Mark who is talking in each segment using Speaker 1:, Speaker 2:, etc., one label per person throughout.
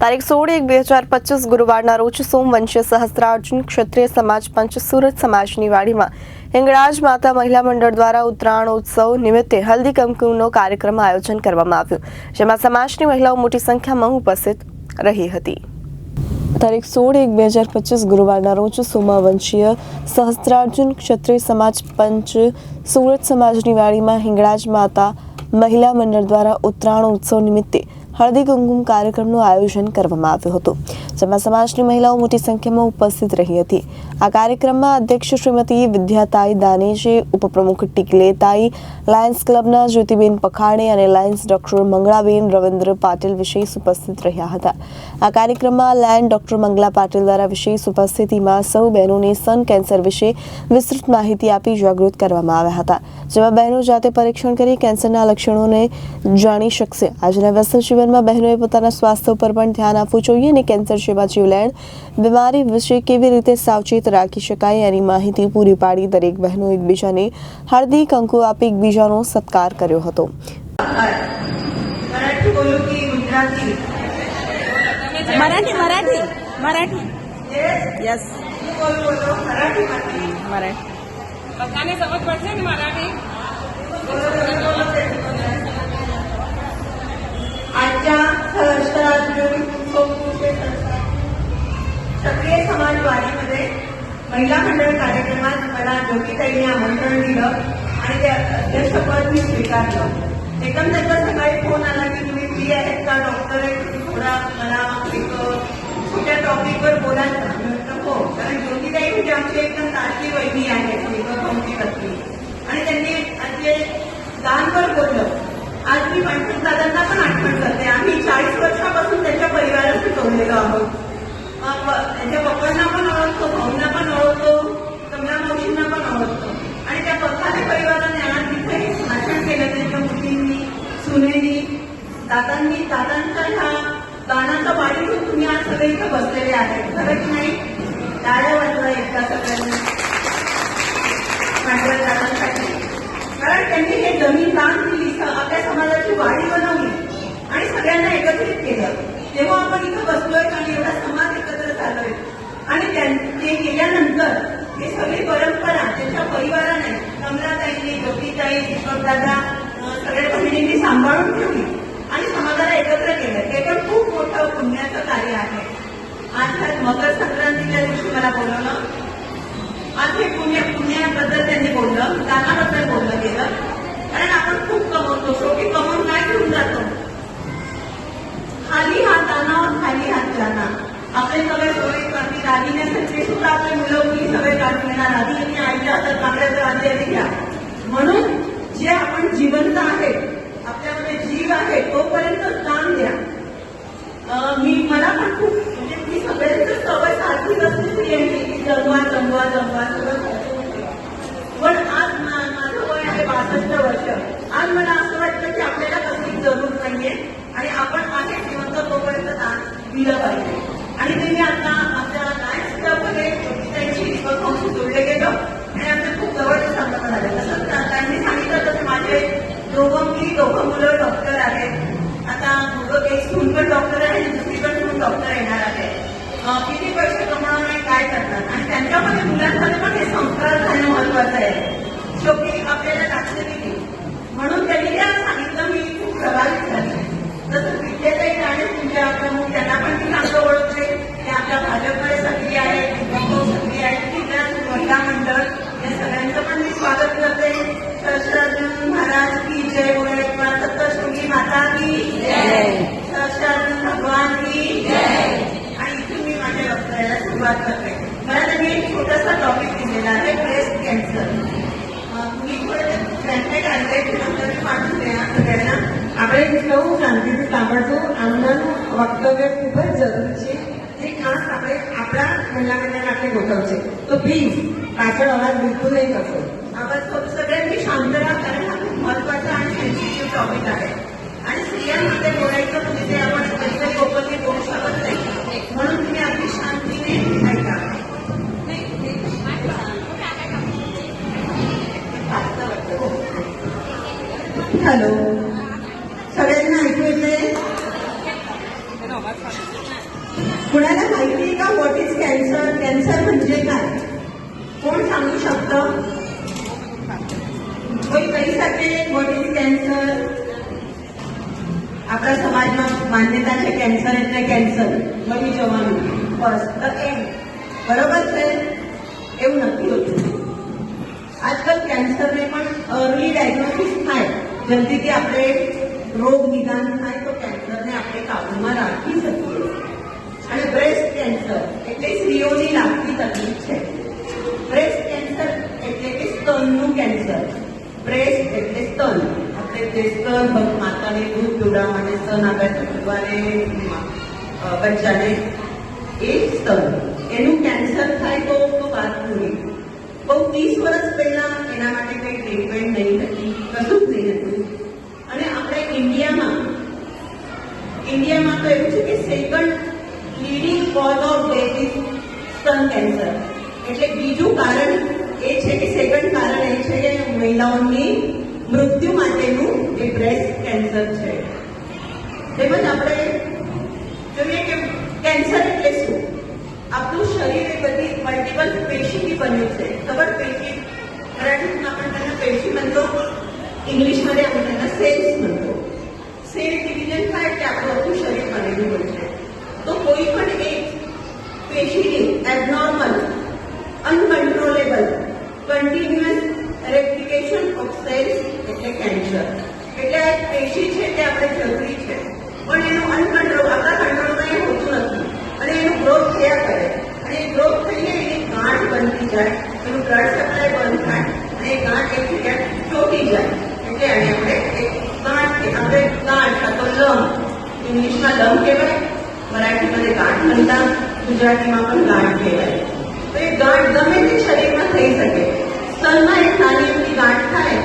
Speaker 1: તારીખ સોળ એક બે હજાર પચીસ ગુરુવારના રોજ સોમવંશી સહસ્ત્રાર્જુન ક્ષત્રિય સમાજ પંચ સુરત સમાજની વાડીમાં હિંગળાજ માતા મહિલા મંડળ દ્વારા ઉત્તરાયણ ઉત્સવ નિમિત્તે હલ્દી કંકુનો કાર્યક્રમ આયોજન કરવામાં આવ્યું જેમાં સમાજની મહિલાઓ મોટી સંખ્યામાં ઉપસ્થિત રહી હતી તારીખ સોળ એક બે હજાર પચીસ ગુરુવારના રોજ સોમાવંશીય સહસ્ત્રાર્જુન ક્ષત્રિય સમાજ પંચ સુરત સમાજની વાડીમાં હિંગળાજ માતા મહિલા મંડળ દ્વારા ઉત્તરાયણ ઉત્સવ નિમિત્તે હળદી કુમકુમ કાર્યક્રમનું આયોજન કરવામાં આવ્યું હતું જેમાં સમાજની મહિલાઓ મોટી સંખ્યામાં ઉપસ્થિત રહી હતી આ કાર્યક્રમમાં અધ્યક્ષ શ્રીમતી વિદ્યાતાઈ દાનેજી ઉપપ્રમુખ ટીકલેતાઈ લાયન્સ ક્લબના જ્યોતિબેન પખાણે અને લાયન્સ ડોક્ટર મંગળાબેન રવિન્દ્ર પાટીલ વિશેષ ઉપસ્થિત રહ્યા હતા આ કાર્યક્રમમાં લાયન ડોક્ટર મંગલા પાટીલ દ્વારા વિશેષ ઉપસ્થિતિમાં સૌ બહેનોને સન કેન્સર વિશે વિસ્તૃત માહિતી આપી જાગૃત કરવામાં આવ્યા હતા જેમાં બહેનો જાતે પરીક્ષણ કરી કેન્સરના લક્ષણોને જાણી શકશે આજના વ્યસ્ત જીવન જીવનમાં બહેનોએ પોતાના સ્વાસ્થ્ય પર પણ ધ્યાન આપવું જોઈએ અને કેન્સર જેવા જીવલેણ બીમારી વિશે કેવી રીતે સાવચેત રાખી શકાય એની માહિતી પૂરી પાડી દરેક બહેનો એકબીજાને હળદી કંકુ આપી એકબીજાનો સત્કાર કર્યો હતો
Speaker 2: મરાઠી મરાઠી મરાઠી યસ
Speaker 3: મરાઠી
Speaker 4: બધાને સમજ પડશે ને મરાઠી
Speaker 2: आपल्या शहरात सक्रिय समाजवादीमध्ये महिला मंडळ कार्यक्रमात मला ज्योतिताईने आमंत्रण दिलं आणि ते अध्यक्षपद मी स्वीकारलं एकदम त्यांचा सकाळी फोन आला की तुम्ही फ्री आहेत का डॉक्टर आहे थोडा मला एक छोट्या टॉपिकवर बोलायचं म्हटलं हो कारण ज्योतिताई म्हणजे आमची एकदम तारकी वहिनी आहे आणि त्यांनी अतिशय दानवर बोललं आज मी पंडित दादांना पण आठवण करते आम्ही चाळीस वर्षापासून त्यांच्या परिवारात शिकवलेलो आहोत त्यांच्या पप्पांना पण ओळखतो भाऊंना पण ओळखतो कमला मावशींना पण ओळखतो आणि त्या पप्पाने परिवाराने आज तिथे भाषण केलं त्यांच्या मुलींनी सुनेनी दादांनी दादांचा ह्या दानाचा वाढीवर तुम्ही आज सगळे इथे बसलेले आहेत खरंच नाही डाळ्या वाजवा एकदा सगळ्यांनी पांढऱ्या दादांसाठी कारण त्यांनी हे जमीन दान आपल्या समाजाची वाढी बनवली आणि सगळ्यांना एकत्रित केलं तेव्हा आपण इथं बसलोय आणि एवढा समाज एकत्र झालोय आणि ते केल्यानंतर हे सगळी परंपरा त्याच्या परिवाराने कमलाताईंनी ज्योतीताई दादा सगळ्या बहिणींनी सांभाळून ठेवली आणि समाजाला एकत्र केलं ते पण खूप मोठं पुण्याचं कार्य आहे आज मकर संक्रांतीच्या दिवशी मला बोलवलं आज हे पुण्य पुण्याबद्दल त्यांनी बोललं दानाबद्दल बोललं गेलं कारण आपण खूप कमवतो की कमवून काय घेऊन जातो खाली हाताना खाली हातांना आपले सगळे सोय करतील दागिन्यासाठी सुद्धा आपले मुलं मुली सगळे काढून येणार आधी आणि आईच्या हातात मागल्याचं आधी घ्या म्हणून जे आपण जिवंत आहे आपल्यामध्ये जीव आहे तोपर्यंत काम द्या मी मला पण खूप एक स्कूलवर डॉक्टर आहे आणि दुसरीकडे पण डॉक्टर येणार आहे किती पैसे कमावणार काय करणार आणि त्यांच्यामध्ये मुलांमध्ये पण हे संस्कार झालं महत्वाचं आहे करायला सुरुवात करते मला त्यांनी एक छोटासा टॉपिक दिलेला आहे ब्रेस्ट कॅन्सर मी थोडं नंतर सगळ्यांना सगळ्यांनी शांत राहा कारण हा खूप महत्वाचा आणि सेन्सिटिव्ह टॉपिक आहे आणि स्त्रियांमध्ये बोलायचं म्हणजे ते आपण हॅलो सगळ्यांना ऐकू येते कुणाला माहिती का व्हॉट इज कॅन्सर कॅन्सर म्हणजे काय कोण सांगू शकत व्हॉट इज कॅन्सर आपला समाज मान्यता मान्यताचे कॅन्सर नाही कॅन्सर कमी जवान फस्ट तर बरोबर आहे येऊ नक्की होत आजकाल कॅन्सरने पण अर्ली डायग्नोसिस आहे જલ્દીથી આપણે રોગ નિદાન થાય તો કેન્સરને આપણે કાબુમાં રાખી શકીએ અને બ્રેસ્ટ કેન્સર એટલે સ્ત્રીઓની લાગતી તકલીફ છે બ્રેસ્ટ કેન્સર એટલે કે સ્તનનું કેન્સર બ્રેસ્ટ એટલે સ્તન આપણે જે સ્તન માતાને દૂધ પીવડાવવા માટે સ્તન આગળ પીવાને બચ્ચાને એ સ્તન એનું કેન્સર થાય તો તો વાત પૂરી બહુ ત્રીસ વર્ષ પહેલા એના માટે કંઈ ટ્રીટમેન્ટ નહીં હતી કશું જ નહીં હતું कैनसर એટલે બીજું કારણ એ છે કે સેકન્ડ કારણ એ છે કે મહિલાઓમાં મૃત્યુ માટેનું ડિપ્રેશ કેન્સર છે જેમ કે આપણે જોઈએ કે કેન્સર એટલે શું આપનું શરીરે બની મલ્ટીપલ કેશિકી બની હોય છે ખબર કે કે ફ્રેન્ચ આપણે પહેલા કેશિકી મતલબ ઇંગ્લિશમાં આપણે સેલ્સ મતલબ સેલ ડિવિઝન થાય કે આપણો શરીર બની હોય છે તો કોઈ પણ એક કેશિકી abnormal uncontrollable continuous replication of cells is a cancer એટલે એ શી છે કે આપણે ક્ષત્રી છે પણ એનું અનકંટ્રોલ અદા કરી રહ્યું હોયતું નથી અને એનો growth કે આવે અને growth થઈને એની ગાંઠ બનતી જાય તો ગાંઠ સપ્લાય બન થાય અને ગાંઠ એક એક મોટી જાય કેમ કે અહીં આપણે એક ગાંઠ કે આપણે નાલ હતું તેમ इंग्लिश 当中 કહેવાય मराठी मध्ये ગાંઠ બનતા ગુજરાતીમાં પણ ગાંઠ કહેવાય તો એ ગાંઠ ગમે તે શરીરમાં થઈ શકે સ્તનમાં એક નાની એમની ગાંઠ થાય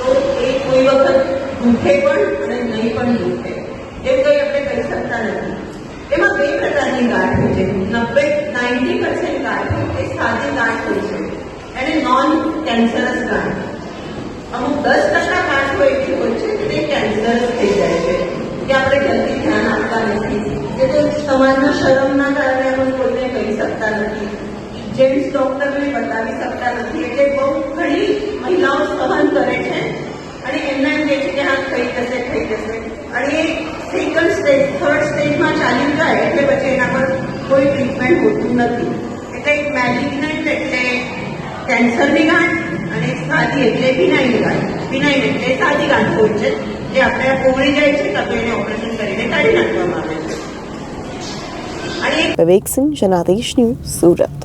Speaker 2: તો એ કોઈ વખત દુખે પણ અને નહીં પણ દુખે એમ કંઈ આપણે કહી શકતા નથી એમાં બે પ્રકારની ગાંઠ હોય છે નબ્બે નાઇન્ટી પર્સન્ટ ગાંઠ એ સાદી ગાંઠ હોય છે એને નોન કેન્સરસ ગાંઠ અમુક દસ ટકા ગાંઠો એવી હોય છે કે તે કેન્સરસ થઈ જાય છે કે આપણે એટલે સમાજમાં શરમના કારણે અમે કોઈને કહી શકતા નથી જેન્ટ્સ ડોક્ટરને બતાવી શકતા નથી એટલે બહુ ઘણી મહિલાઓ સહન કરે છે અને એમના એમ કહે છે કે હા થઈ જશે થઈ જશે અને એ સેકન્ડ સ્ટેજ થર્ડ સ્ટેજમાં ચાલી જાય એટલે પછી એના પર કોઈ ટ્રીટમેન્ટ હોતું નથી એટલે એક મેલિગ્નન્ટ એટલે કેન્સરની ગાંઠ અને સાદી એટલે બિનાઈની ગાંઠ બિનાઈન એટલે સાદી ગાંઠ હોય છે જે આપણે પહોળી જાય છે તો એને ઓપરેશન કરીને કાઢી નાખવામાં આવે છે
Speaker 1: વિવેક સિંહ જનાદેશ ન્યૂઝ સુરત